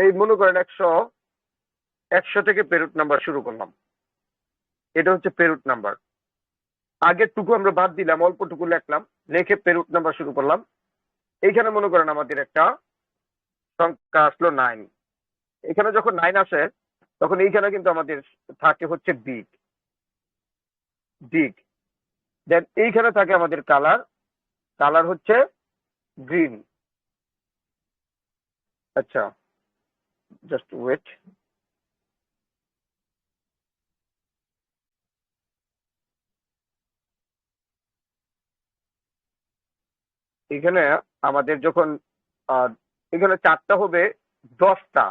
এই মনে করেন একশো একশো থেকে পেরুট নাম্বার শুরু করলাম। এটা হচ্ছে পেরুট নাম্বার। আগের টুকু আমরা বাদ দিলাম, অল্পটুকু লিখলাম, লিখে পেরুট নাম্বার শুরু করলাম। এইখানে মনে করেন আমাদের একটা সংখ্যা আসলো নাইন এখানে যখন নাইন আসে, তখন এইখানে কিন্তু আমাদের থাকে হচ্ছে দিক দিক দেন এইখানে থাকে আমাদের কালার কালার হচ্ছে গ্রিন আচ্ছা। জাস্ট ওয়েট এখানে আমাদের যখন এখানে চারটা হবে, দশটা।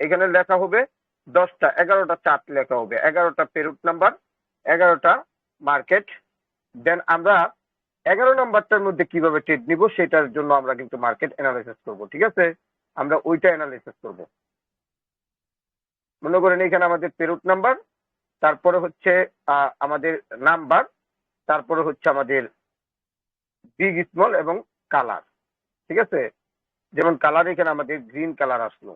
এখানে লেখা হবে দশটা, এগারোটা চার্ট লেখা হবে। এগারোটা পেরুট নাম্বার, এগারোটা মার্কেট। দেন আমরা এগারো নাম্বারটার মধ্যে কীভাবে ট্রেড নিব, সেটার জন্য আমরা কিন্তু মার্কেট অ্যানালাইসিস করব, ঠিক আছে? আমরা ওইটা অ্যানালাইসিস করব। মনে করেন এখানে আমাদের পেরুট নাম্বার, তারপরে হচ্ছে আমাদের নাম্বার, তারপরে হচ্ছে আমাদের বিগ স্মল এবং কালার ঠিক আছে? যেমন কালার এখানে আমাদের গ্রিন কালার আসলো।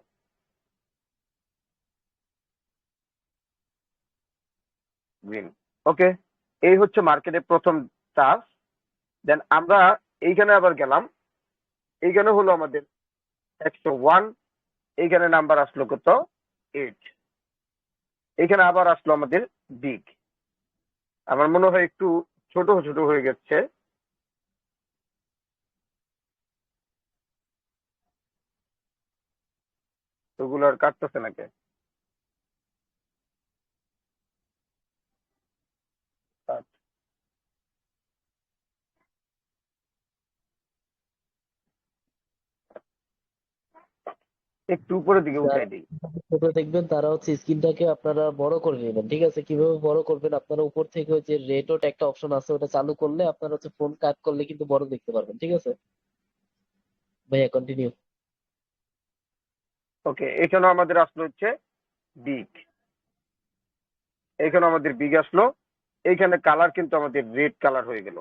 গ্রিন ওকে এই হচ্ছে মার্কেটের প্রথম চার্জ দেন আমরা এইখানে আবার গেলাম। এইখানে হলো আমাদের একশো ওয়ান এইখানে নাম্বার আসলো কত? এইট এইখানে আবার আসলো আমাদের দিক। আমার মনে হয় একটু ছোট ছোট হয়ে গেছে। ওগুলো আর কাটতেছে নাকি আচ্ছা। একটু উপরের দিকে উঠাই দিই। ছোট দেখবেন তারা হচ্ছে স্ক্রিনটাকে আপনারা বড় করে নেবেন ঠিক আছে? কীভাবে বড় করবেন? আপনারা উপর থেকে যে রেটওট একটা অপশন আছে ওটা চালু করলে আপনারা হচ্ছে ফোন কাট করলে কিন্তু বড় দেখতে পারবেন ঠিক আছে? ভাইয়া কন্টিনিউ ওকে এখানে আমাদের আসলো হচ্ছে বিগ। এখানে আমাদের বিগ আসলো। এইখানে কালার কিন্তু আমাদের রেড কালার হয়ে গেল।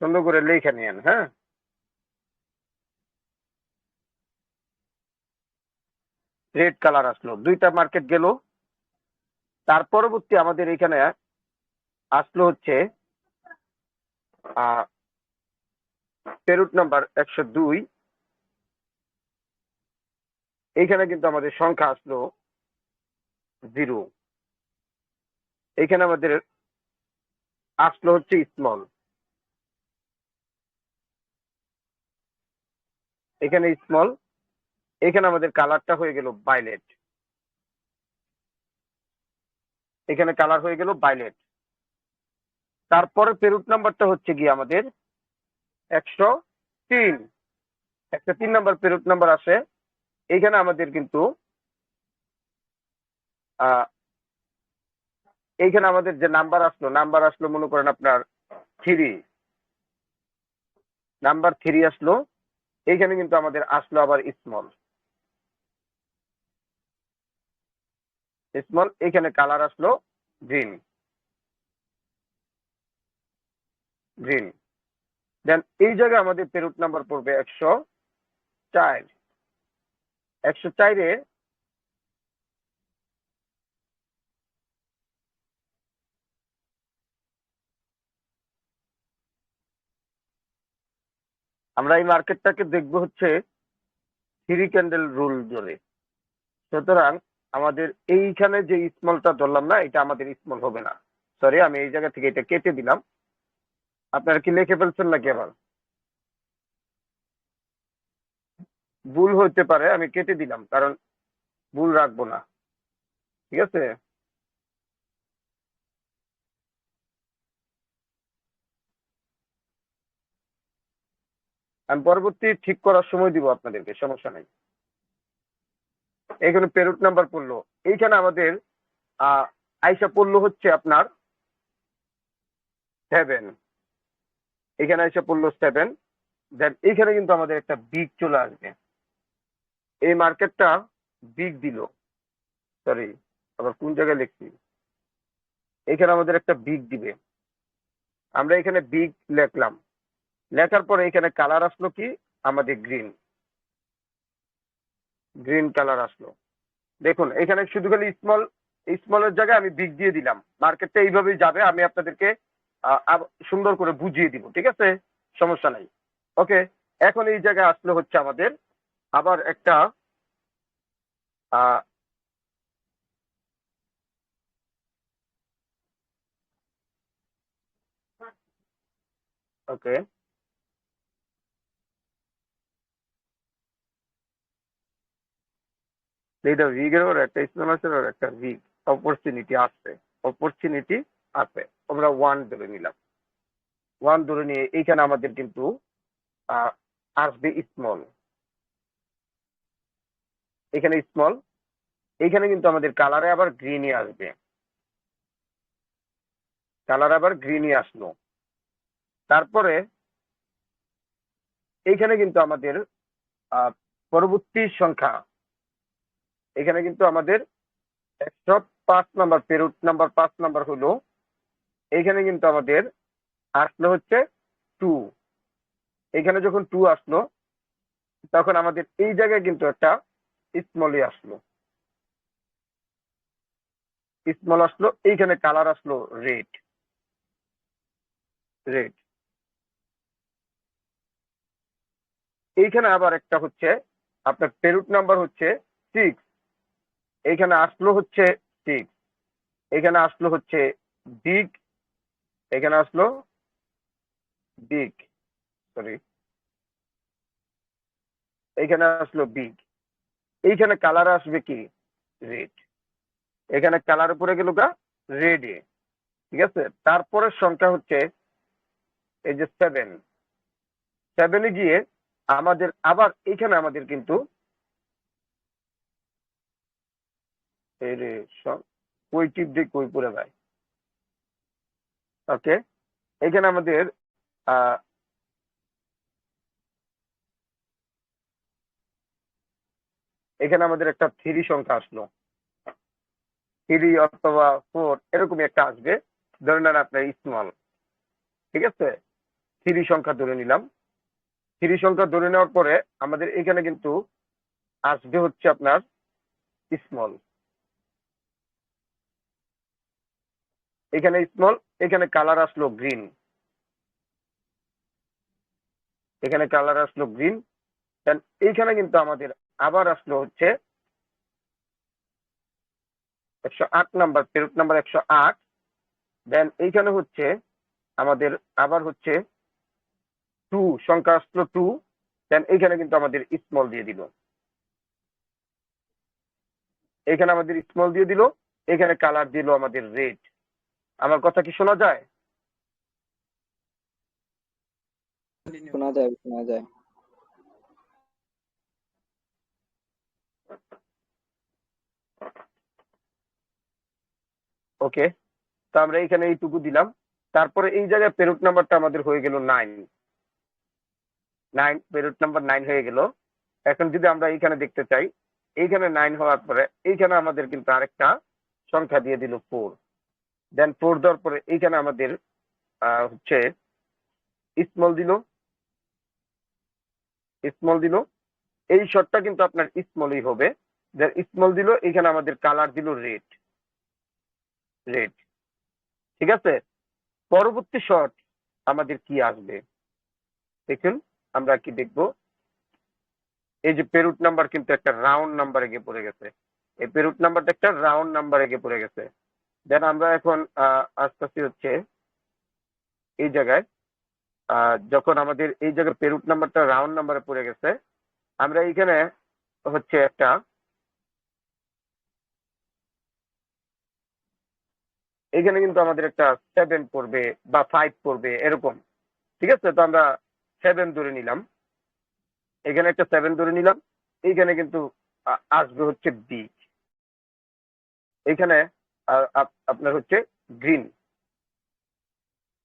সুন্দর করে লেখা নিয়েন হ্যাঁ? রেড কালার আসলো। দুইটা মার্কেট গেল। তার পরবর্তী আমাদের এখানে আসলো হচ্ছে পেরুট নাম্বার একশো দুই। এইখানে কিন্তু আমাদের সংখ্যা আসলো জিরো। এইখানে আমাদের আসলো হচ্ছে স্মল এখানে স্মল এখানে আমাদের কালারটা হয়ে গেল বাইলেট এখানে কালার হয়ে গেল বাইলেট তারপরে পেরুট নাম্বারটা হচ্ছে গিয়ে আমাদের একশো তিন। একশো তিন নাম্বার পেরুট নাম্বার আসে। এখানে আমাদের কিন্তু এইখানে আমাদের যে নাম্বার আসলো নাম্বার আসলো মনে করেন আপনার থ্রি নাম্বার থ্রি আসলো। এইখানে কিন্তু আমাদের আসলো আবার স্মল স্মল এখানে কালার আসলো গ্রিন গ্রিন দেন এই জায়গায় আমাদের পেরুট নাম্বার পড়বে একশো চার। একশো চারে আমরা এই মার্কেটটাকে দেখব হচ্ছে থ্রি ক্যান্ডেল রুল ধরে সুতরাং আমাদের এইখানে যে স্মলটা ধরলাম না, এটা আমাদের স্মল হবে না। সরি আমি এই জায়গা থেকে এটা কেটে দিলাম। আপনারা কি লিখে ফেলছেন নাকি আবার? ভুল হতে পারে, আমি কেটে দিলাম, কারণ ভুল রাখব না। ঠিক আছে? আমি পরবর্তী ঠিক করার সময় দিব আপনাদেরকে, সমস্যা নেই। এখানে পেরুট নাম্বার পড়ল। এইখানে আমাদের আহ আইসা পড়ল হচ্ছে আপনার সেভেন এখানে এসে পড়ল সেভেন দেন এইখানে কিন্তু আমাদের একটা বিগ চলে আসবে। এই মার্কেটটা বিগ দিল। সরি আবার কোন জায়গায় লিখছি? এখানে আমাদের একটা বিগ দিবে। আমরা এখানে বিগ লিখলাম। লেখার পরে এখানে কালার আসলো কি? আমাদের গ্রিন গ্রিন কালার আসলো। দেখুন, এখানে শুধু খালি স্মল স্মলের জায়গায় আমি বিগ দিয়ে দিলাম। মার্কেটটা এইভাবেই যাবে, আমি আপনাদেরকে সুন্দর করে বুঝিয়ে দিব, ঠিক আছে? সমস্যা নাই। ওকে এখন এই জায়গায় আসলে হচ্ছে আমাদের, আবার একটা ওকে এইটা ভিগের ওর একটা আছে ওর একটা ভিগ অপরচুনিটি আছে অপরচুনিটি আছে। আমরা ওয়ান ধরে নিলাম। ওয়ান ধরে নিয়ে এইখানে আমাদের কিন্তু আসবে স্মল এখানে স্মল এইখানে কিন্তু আমাদের কালারে আবার গ্রিনই আসবে। কালার আবার গ্রিনই আসলো। তারপরে এইখানে কিন্তু আমাদের পরবর্তী সংখ্যা এখানে কিন্তু আমাদের একশো পাঁচ নাম্বার, পেরুট নাম্বার, পাঁচ নাম্বার হলো, এইখানে কিন্তু আমাদের আসলো হচ্ছে টু। এখানে যখন টু আসলো, তখন আমাদের এই জায়গায় কিন্তু একটা স্মলই আসলো। স্মল আসলো, এইখানে কালার আসলো রেড রেড এইখানে আবার একটা হচ্ছে, আপনার পেরুট নাম্বার হচ্ছে সিক্স এইখানে আসলো হচ্ছে সিক্স এখানে আসলো হচ্ছে বিগ এখানে আসলো বিগ সরি এইখানে আসলো বিগ এইখানে কালার আসবে কি? রেড এখানে কালার উপরে গেল গা রেডে ঠিক আছে? তারপরের সংখ্যা হচ্ছে এই যে সেভেন সেভেনে গিয়ে আমাদের আবার এখানে আমাদের কিন্তু এই রে সব কই টিপ দিয়ে কই পড়ে ভাই? ওকে এখানে আমাদের আহ, এখানে আমাদের একটা থ্রি সংখ্যা আসলো। থ্রি অথবা ফোর এরকমই একটা আসবে। ধরে নেন আপনার স্মল ঠিক আছে? থ্রি সংখ্যা ধরে নিলাম। থ্রি সংখ্যা ধরে নেওয়ার পরে আমাদের এখানে কিন্তু আসবে হচ্ছে আপনার স্মল এখানে স্মল এখানে কালার আসলো গ্রিন এখানে কালার আসলো গ্রিন দেন এইখানে কিন্তু আমাদের আবার আসলো হচ্ছে একশো আট নাম্বার পেরুট নাম্বার একশো আট। দেন এইখানে হচ্ছে আমাদের আবার হচ্ছে টু সংখ্যা আসলো টু দেন এইখানে কিন্তু আমাদের স্মল দিয়ে দিল। এখানে আমাদের স্মল দিয়ে দিল এখানে কালার দিল আমাদের রেড আমার কথা কি শোনা যায়? শোনা যায় শোনা যায়। ওকে তো আমরা এখানে এইটুকু দিলাম। তারপরে এই জায়গায় পেরুট নাম্বারটা আমাদের হয়ে গেল নাইন নাইন পেরুট নাম্বার নাইন হয়ে গেল। এখন যদি আমরা এইখানে দেখতে চাই এইখানে নাইন হওয়ার পরে এইখানে আমাদের কিন্তু আরেকটা সংখ্যা দিয়ে দিল ফোর দেন ফোর দেওয়ার পরে এইখানে আমাদের হচ্ছে স্মল দিল স্মল দিল। এই শটটা কিন্তু আপনার স্মলই হবে। দেন স্মল দিল এখানে আমাদের কালার দিল রেড রেড ঠিক আছে? পরবর্তী শট আমাদের কি আসবে? দেখুন, আমরা কি দেখব? এই যে পেরুট নাম্বার কিন্তু একটা রাউন্ড নাম্বারে গিয়ে পড়ে গেছে। এই পেরুট নাম্বারটা একটা রাউন্ড নাম্বারে গিয়ে পড়ে গেছে। দেন আমরা এখন আহ, আস্তে আস্তে হচ্ছে এই জায়গায়। যখন আমাদের এই জায়গায় পেরুট নাম্বারটা রাউন্ড নাম্বারে পড়ে গেছে আমরা এইখানে হচ্ছে একটা এখানে কিন্তু আমাদের একটা সেভেন পড়বে বা ফাইভ পড়বে এরকম। ঠিক আছে? তো আমরা সেভেন ধরে নিলাম। এখানে একটা সেভেন ধরে নিলাম। এইখানে কিন্তু আসবে হচ্ছে বি এইখানে আ- আপ- আপনার হচ্ছে গ্রিন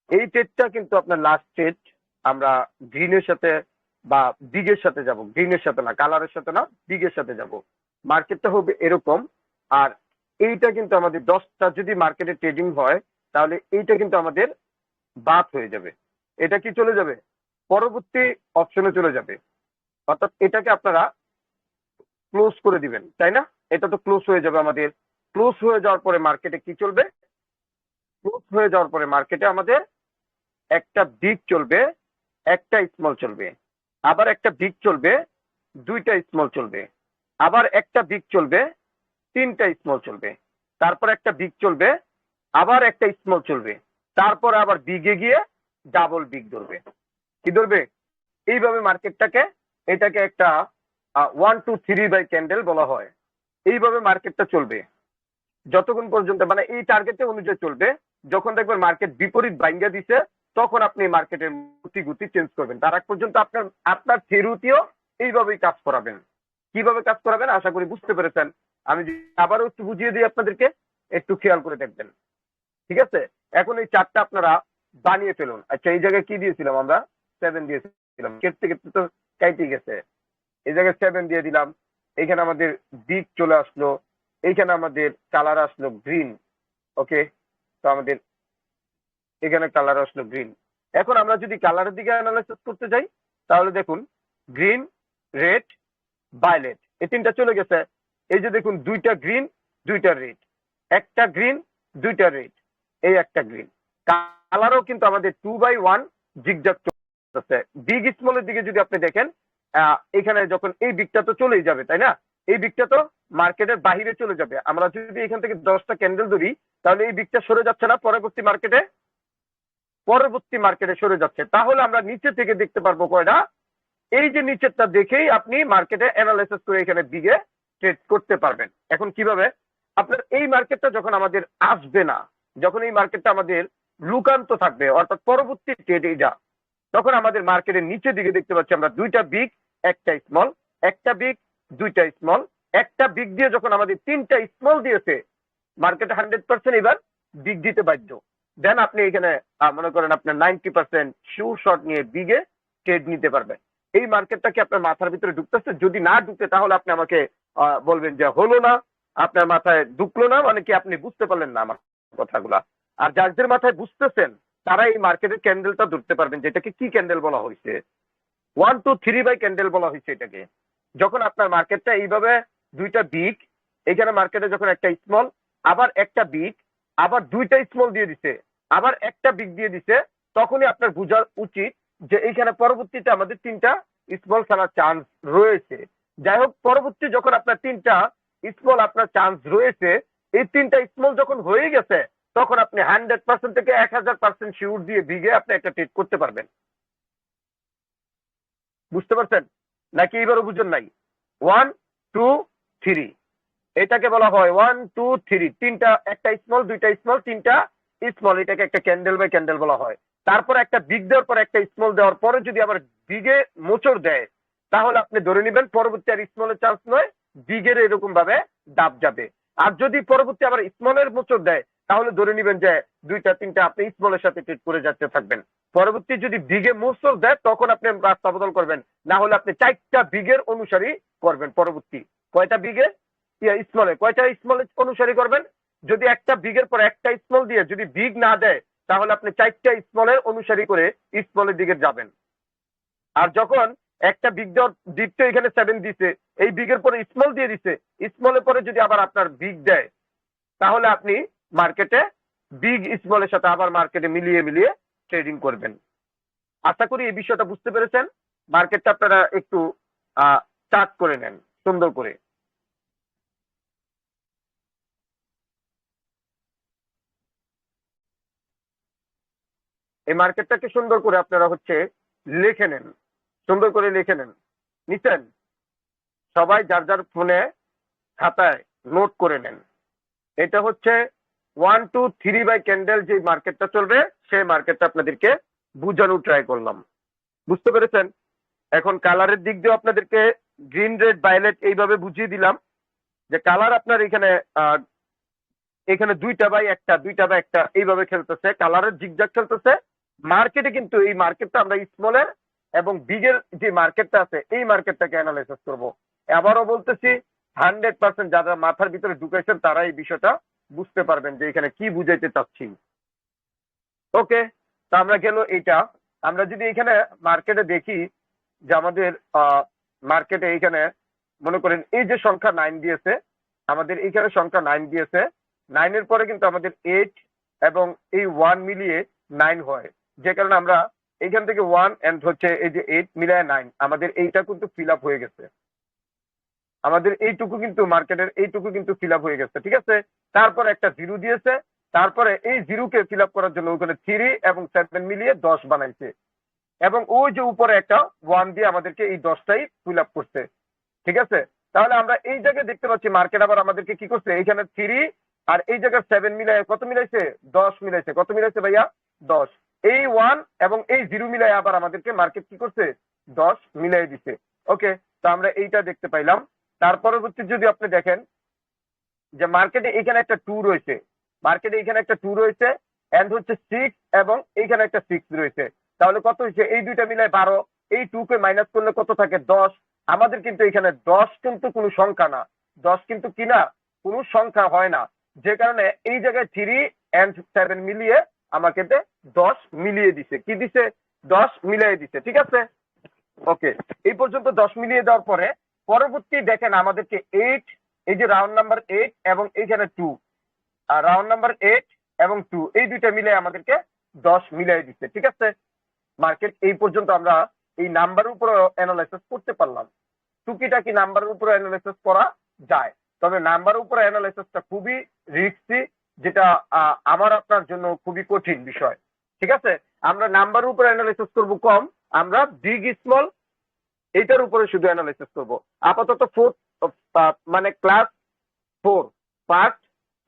এই টেটটা কিন্তু আপনার লাস্ট টেট আমরা গ্রিনের সাথে বা বিগের সাথে যাব। গ্রিনের সাথে না কালারের সাথে না বিগের সাথে যাব। মার্কেটটা হবে এরকম। আর এইটা কিন্তু আমাদের দশটা যদি মার্কেটে ট্রেডিং হয়, তাহলে এইটা কিন্তু আমাদের বাদ হয়ে যাবে। এটা কি চলে যাবে? পরবর্তী অপশনে চলে যাবে। অর্থাৎ এটাকে আপনারা ক্লোজ করে দিবেন, তাই না? এটা তো ক্লোজ হয়ে যাবে আমাদের ক্লোজ হয়ে যাওয়ার পরে মার্কেটে কি চলবে? ক্লোজ হয়ে যাওয়ার পরে মার্কেটে আমাদের একটা বিগ চলবে, একটা স্মল চলবে। আবার একটা বিগ চলবে, দুইটা স্মল চলবে। আবার একটা বিগ চলবে, তিনটা স্মল চলবে। তারপর একটা বিগ চলবে, আবার একটা স্মল চলবে। তারপর আবার বিগে গিয়ে ডাবল বিগ ধরবে। কি ধরবে? এইভাবে মার্কেটটাকে এটাকে একটা one two three by candle বলা হয়। এইভাবে মার্কেটটা চলবে। যতক্ষণ পর্যন্ত মানে এই টার্গেটে অনুযায়ী চলবে, যখন দেখবেন মার্কেট বিপরীত বাইঙ্গা দিছে, তখন আপনি মার্কেটের গতি গতি চেঞ্জ করবেন। তার আগ পর্যন্ত আপনার আপনার থেরুতিও এইভাবেই কাজ করাবেন। কীভাবে কাজ করাবেন, আশা করি বুঝতে পেরেছেন। আমি আবারও একটু বুঝিয়ে দিই আপনাদেরকে, একটু খেয়াল করে দেখবেন। ঠিক আছে? এখন এই চারটা আপনারা বানিয়ে ফেলুন। আচ্ছা এই জায়গায় কি দিয়েছিলাম আমরা? সেভেন দিয়েছিলাম। কেটে কেটে তো কাইটে গেছে। এই জায়গায় সেভেন দিয়ে দিলাম। এখানে আমাদের দিক চলে আসলো। এইখানে আমাদের কালার আসলো গ্রিন, ওকে? তো আমাদের এখানে কালার আসলো গ্রিন। এখন আমরা যদি কালারের দিকে অ্যানালাইসিস করতে যাই, তাহলে দেখুন, গ্রিন, রেড, ভায়োলেট, এই তিনটা চলে গেছে। এই যে দেখুন, দুইটা গ্রিন, দুইটা রেড। একটা গ্রিন, দুইটা রেড। এই একটা গ্রিন। কালারও কিন্তু আমাদের টু বাই ওয়ান জিগজাগ চলতেছে। বিগ স্মলের দিকে যদি আপনি দেখেন এখানে যখন এই বিগটা তো চলেই যাবে, তাই না? এই বিগটা তো মার্কেটের বাহিরে চলে যাবে। আমরা যদি এখান থেকে দশটা ক্যান্ডেল ধরি, তাহলে এই বিগটা সরে যাচ্ছে না, পরবর্তী মার্কেটে? পরবর্তী মার্কেটে সরে যাচ্ছে। তাহলে আমরা নিচে থেকে দেখতে পারব কয়টা? এই যে নিচেরটা দেখেই আপনি মার্কেটে অ্যানালাইসিস করে এখানে দিকে ট্রেড করতে পারবেন। এখন কীভাবে? আপনার এই মার্কেটটা যখন আমাদের আসবে না, যখন এই মার্কেটটা আমাদের লুকান্ত থাকবে, অর্থাৎ পরবর্তী ট্রেড এইটা, তখন আমাদের মার্কেটের নিচের দিকে দেখতে পাচ্ছি আমরা দুইটা বিগ একটা স্মল একটা বিগ দুইটা স্মল একটা বিগ দিয়ে যখন আমাদের তিনটা স্মল দিয়েছে মার্কেটে হান্ড্রেড পার্সেন্ট এবার বিগ দিতে বাধ্য। দেন আপনি এখানে মনে করেন আপনার নাইনটি পার্সেন্ট শিউ শট নিয়ে বিগে ট্রেড নিতে পারবেন। এই মার্কেটটা কি আপনার মাথার ভিতরে ঢুকতেছে? যদি না ঢুকে, তাহলে আপনি আমাকে বলবেন যে হলো না, আপনার মাথায় ঢুকলো না মানে কি আপনি বুঝতে পারলেন না আমার কথাগুলা। আর যাদের মাথায় বুঝতেছেন, তারা এই মার্কেটের ক্যান্ডেলটা ধরতে পারবেন, যেটাকে কি ক্যান্ডেল বলা হয়েছে? One two three by candle বলা হয়েছে এটাকে। যখন আপনার মার্কেটটা এইভাবে দুইটা বিগ এখানে মার্কেটে যখন একটা স্মল আবার একটা বিগ আবার দুইটা স্মল দিয়ে দিছে, আবার একটা বিগ দিয়ে দিছে, তখনই আপনার বোঝা উচিত যে এইখানে পরবর্তীতে আমাদের তিনটা স্মল ছাড়ার চান্স রয়েছে। যাই হোক, পরবর্তী যখন আপনার তিনটা স্মল আপনার চান্স রয়েছে, এই তিনটা স্মল যখন হয়ে গেছে, তখন আপনি হান্ড্রেড পার্সেন্ট থেকে এক হাজার পার্সেন্ট শিউর দিয়ে বিঘে আপনি একটা ট্রেড করতে পারবেন। বুঝতে পারছেন? নাকি এবারও বুঝুন নাই? ওয়ান টু থ্রি এটাকে বলা হয় ওয়ান টু থ্রি তিনটা, একটা স্মল দুইটা স্মল তিনটা স্মল এটাকে একটা ক্যান্ডেল বাই ক্যান্ডেল বলা হয়। তারপর একটা বিগ দেওয়ার পর একটা স্মল দেওয়ার পরে যদি আবার বিগে মোচড় দেয়, তাহলে আপনি ধরে নেবেন পরবর্তী আর স্মলের চান্স নয় বিগের এরকম ভাবে ডাব যাবে। আর যদি পরবর্তী আবার স্মলের মোচড় দেয়, তাহলে ধরে নেবেন যে দুইটা, তিনটা আপনি স্মলের সাথে ট্রিট করে যাচ্ছে, থাকবেন। পরবর্তী যদি বিগে মোচড় দেয়, তখন আপনি রাস্তা বদল করবেন। না হলে আপনি চারটা বিগের অনুসারী করবেন পরবর্তী। কয়টা বিঘে? স্মলে কয়টা স্মল অনুসারী করবেন? যদি একটা বিঘের পর একটা স্মল দিয়ে যদি বিগ না দেয়, তাহলে আপনি চারটা স্মলের অনুসারী করে স্মলের দিকে যাবেন। আর যখন একটা বিগ দেওয়ার দিকটা এখানে সেভেন দিছে, এই বিগের পরে স্মল দিয়ে দিছে স্মলের পরে যদি আবার আপনার বিগ দেয়, তাহলে আপনি মার্কেটে বিগ স্মলের সাথে আবার মার্কেটে মিলিয়ে মিলিয়ে ট্রেডিং করবেন। আশা করি এই বিষয়টা বুঝতে পেরেছেন। মার্কেটটা আপনারা একটু, আহ, চার্ট করে নেন। সুন্দর করে। এই মার্কেটটাকে সুন্দর করে আপনারা হচ্ছে লিখে নেন। সুন্দর করে লিখে নেন। নিচ্ছেন। সবাই যার যার ফোনে খাতায় নোট করে নেন। এটা হচ্ছে one two three by candle যে মার্কেটটা চলবে, সেই মার্কেটটা আপনাদেরকে বুঝানোর ট্রাই করলাম। বুঝতে পেরেছেন? এখন কালারের দিক দিয়ে আপনাদেরকে গ্রিন রেড ভায়োলেট এইভাবে বুঝিয়ে দিলাম যে কালার আপনার এখানে এখানে দুইটা বাই একটা, দুইটা বাই একটা এইভাবে খেলতেছে কালারের জিগজাগ খেলতেছে। মার্কেটে কিন্তু এই মার্কেটটা আমরা স্মলের এবং বিগের যে মার্কেটটা আছে, এই মার্কেটটাকে অ্যানালাইসিস করব। আবারও বলতেছি হান্ড্রেড পার্সেন্ট যারা মাথার ভিতরে ঢুকেছেন, তারা এই বিষয়টা বুঝতে পারবেন যে এখানে কি বুঝাইতে চাচ্ছি। ওকে, তা আমরা গেল এইটা। আমরা যদি এখানে মার্কেটে দেখি যে আমাদের মার্কেটে এইখানে, মনে করেন এই যে সংখ্যা নাইন দিয়েছে, আমাদের এইখানে সংখ্যা নাইন দিয়েছে নাইনের পরে কিন্তু আমাদের এইট এবং এই ওয়ান মিলিয়ে নাইন হয়। যে কারণে আমরা এইখান থেকে ওয়ান এন্ড হচ্ছে এই যে এইট মিলায় নাইন আমাদের এইটা কিন্তু ফিল আপ হয়ে গেছে। আমাদের এইটুকু কিন্তু মার্কেটের, এইটুকু কিন্তু ফিল আপ হয়ে গেছে, ঠিক আছে? তারপর একটা জিরো দিয়েছে, তারপরে এই জিরোকে ফিল আপ করার জন্য ওখানে থ্রি এবং সেভেন মিলিয়ে দশ বানাইছে। এবং ওই যে উপরে একটা ওয়ান দিয়ে আমাদেরকে এই দশটাই ফিল আপ করছে। ঠিক আছে? তাহলে আমরা এই জায়গায় দেখতে পাচ্ছি মার্কেট আবার আমাদেরকে কি করছে? এইখানে থ্রি আর এই জায়গায় সেভেন মিলাই কত মিলাইছে? দশ মিলাইছে। কত মিলাইছে ভাইয়া? দশ। এই ওয়ান এবং এই জিরো মিলাই আবার আমাদেরকে মার্কেট কি করছে? দশ মিলাই দিছে। ওকে? তো আমরা এইটা দেখতে পাইলাম। তার পরবর্তী যদি আপনি দেখেন যে মার্কেটে এখানে একটা টু রয়েছে। মার্কেটে এখানে একটা টু রয়েছে। এন্ড হচ্ছে সিক্স এবং এইখানে একটা সিক্স রয়েছে। তাহলে কত হয়েছে? এই দুইটা মিলায় বারো, এই টু কে মাইনাস করলে কত থাকে? দশ। আমাদের কিন্তু এখানে দশ কিন্তু কোনো সংখ্যা না। দশ কিন্তু কি না? কোনো সংখ্যা হয় না। যে কারণে এই জায়গায় থ্রি এন্ড সেভেন মিলিয়ে আমাকে দশ মিলিয়ে দিছে। কি দিছে? দশ মিলিয়ে দিছে। ঠিক আছে? ওকে। এই পর্যন্ত দশ মিলিয়ে দেওয়ার পরে পরবর্তী দেখেন আমাদেরকে এইট এই যে রাউন্ড নাম্বার এইট এবং এইখানে টু আর রাউন্ড নাম্বার এইট এবং টু এই দুইটা মিলে আমাদেরকে দশ মিলিয়ে দিচ্ছে ঠিক আছে? মার্কেট এই পর্যন্ত আমরা এই নাম্বারের উপর অ্যানালাইসিস করতে পারলাম। টুকিটাকি নাম্বারের উপর অ্যানালাইসিস করা যায়? তবে নাম্বারের উপর অ্যানালাইসিসটা খুবই রিস্কি যেটা আমার আপনার জন্য খুবই কঠিন বিষয়। ঠিক আছে? আমরা নাম্বারের উপর অ্যানালাইসিস করব কম, আমরা বিগ স্মল এইটার উপরে শুধু অ্যানালাইসিস করব। আপাতত ফোর মানে ক্লাস ফোর পার্ট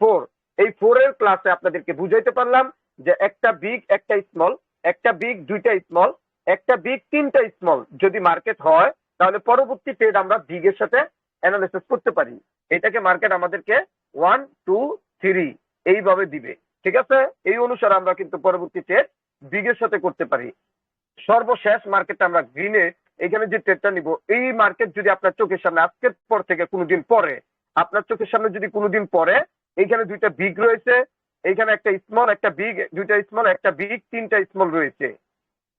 ফোর এই ফোর এর ক্লাসে আপনাদেরকে বুঝাইতে পারলাম যে একটা বিগ একটা স্মল একটা বিগ দুইটা স্মল একটা বিগ তিনটা স্মল যদি মার্কেট হয়, তাহলে পরবর্তী ট্রেড আমরা বিগ এর সাথে অ্যানালাইসিস করতে পারি। এটাকে মার্কেট আমাদেরকে ওয়ান টু থ্রি এইভাবে দিবে। ঠিক আছে? এই অনুসারে আমরা কিন্তু পরবর্তী ট্রেড বিগের সাথে করতে পারি। সর্বশেষ মার্কেটটা আমরা গ্রিনে এখানে যে ট্রেডটা নিব, এই মার্কেট যদি আপনার চোখের সামনে আজকের পর থেকে কোনোদিন পরে, আপনার চোখের সামনে যদি কোনোদিন পরে, এইখানে দুইটা বিগ রয়েছে এইখানে একটা স্মল একটা বিগ দুইটা স্মল একটা বিগ তিনটা স্মল রয়েছে।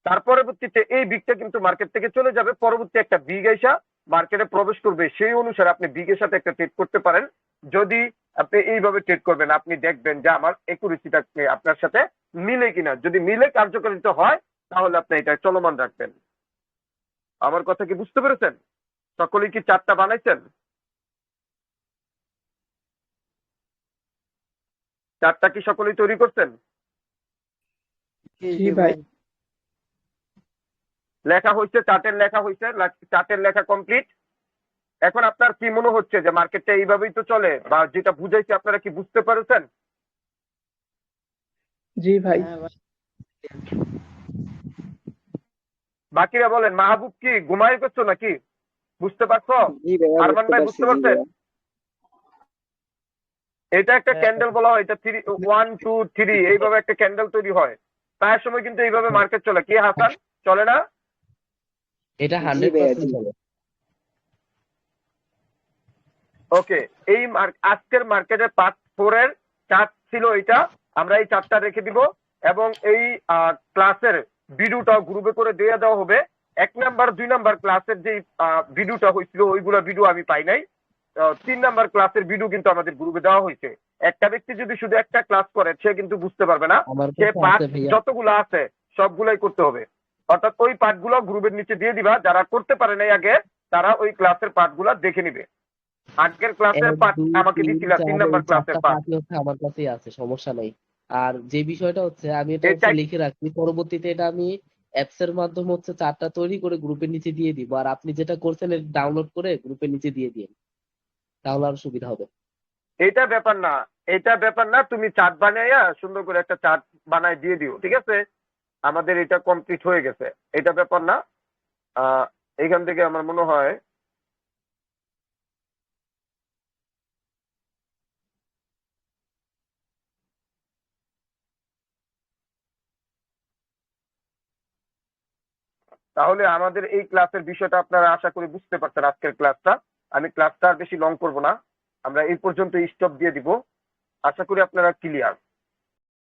তার পরবর্তীতে এই বিগটা কিন্তু মার্কেট থেকে চলে যাবে। পরবর্তী একটা বিগ আইসা মার্কেটে প্রবেশ করবে। সেই অনুসারে আপনি বিগের সাথে একটা ট্রেড করতে পারেন। যদি আপনি এইভাবে ট্রেড করবেন, আপনি দেখবেন যে আমার একুরেসিটা আপনার সাথে মিলে কিনা। যদি মিলে কার্যকারিতা হয়, তাহলে আপনি এটা চলমান রাখবেন। আমার কথা কি বুঝতে পেরেছেন? সকলেই কি চারটা বানাইছেন? চারটা কি সকলেই তৈরি করছেন? লেখা হয়েছে চার্টের লেখা হয়েছে চার্টের লেখা কমপ্লিট। এখন আপনার কি মনে হচ্ছে যে মার্কেটটা এইভাবেই তো চলে? বা যেটা বুঝাইছে আপনারা কি বুঝতে পারছেন? জি ভাই। বাকিরা বলেন মাহবুব কি ঘুমাই করছ নাকি? বুঝতে পারছ? আরমান ভাই বুঝতে পারছেন? এটা একটা হ্যাঁ, ক্যান্ডেল বলা হয় এটা থ্রি ওয়ান টু থ্রি এইভাবে একটা ক্যান্ডেল তৈরি হয়। প্রায় সময় কিন্তু এইভাবে মার্কেট চলে। কি হাসান? চলে না? এটা হান্ড্রেড জি। ওকে এই আজকের মার্কেটের পার্ট ফোর এর চার্ট ছিল এটা আমরা এই চার্টটা রেখে দিব এবং এই ক্লাসের ভিডিওটা গ্রুপে করে দিয়ে দেওয়া হবে। এক নাম্বার দুই নাম্বার ক্লাসের যে ভিডিওটা হয়েছিল ওইগুলো ভিডিও আমি পাই নাই। তিন নাম্বার ক্লাসের ভিডিও কিন্তু আমাদের গ্রুপে দেওয়া হয়েছে। একটা ব্যক্তি যদি শুধু একটা ক্লাস করে সে কিন্তু বুঝতে পারবে না আছে ভাইয়া। যতগুলো আছে সবগুলাই করতে হবে। অর্থাৎ ওই পার্টগুলো গ্রুপের নিচে দিয়ে দিবা যারা করতে পারে নাই আগে তারা ওই ক্লাসের পার্টগুলো দেখে নিবে। আজকের ক্লাসের দুই, আমাকে দিছিলা তিন নাম্বার ক্লাসের হচ্ছে আমার কাছেই আছে সমস্যা নাই। আর যে বিষয়টা হচ্ছে আমি এটা লিখে রাখছি পরবর্তীতে এটা আমি অ্যাপস এর মাধ্যমে হচ্ছে চারটা তৈরি করে গ্রুপের নিচে দিয়ে দিব। আর আপনি যেটা করছেন ডাউনলোড করে গ্রুপের নিচে দিয়ে দিন। তাহলে আরও সুবিধা হবে। এটা ব্যাপার না এটা ব্যাপার না তুমি চার্ট বানাইয়া সুন্দর করে একটা চার্ট বানাই দিয়ে দিও ঠিক আছে? আমাদের এটা কমপ্লিট হয়ে গেছে। এটা ব্যাপার না। আহ, এইখান থেকে আমার মনে হয় তাহলে আমাদের এই ক্লাসের বিষয়টা আপনারা আশা করি বুঝতে পারছেন আজকের ক্লাসটা আমি ক্লাসটা আর বেশি লং করব না। আমরা এই পর্যন্ত স্টপ দিয়ে দিব। আশা করি আপনারা ক্লিয়ার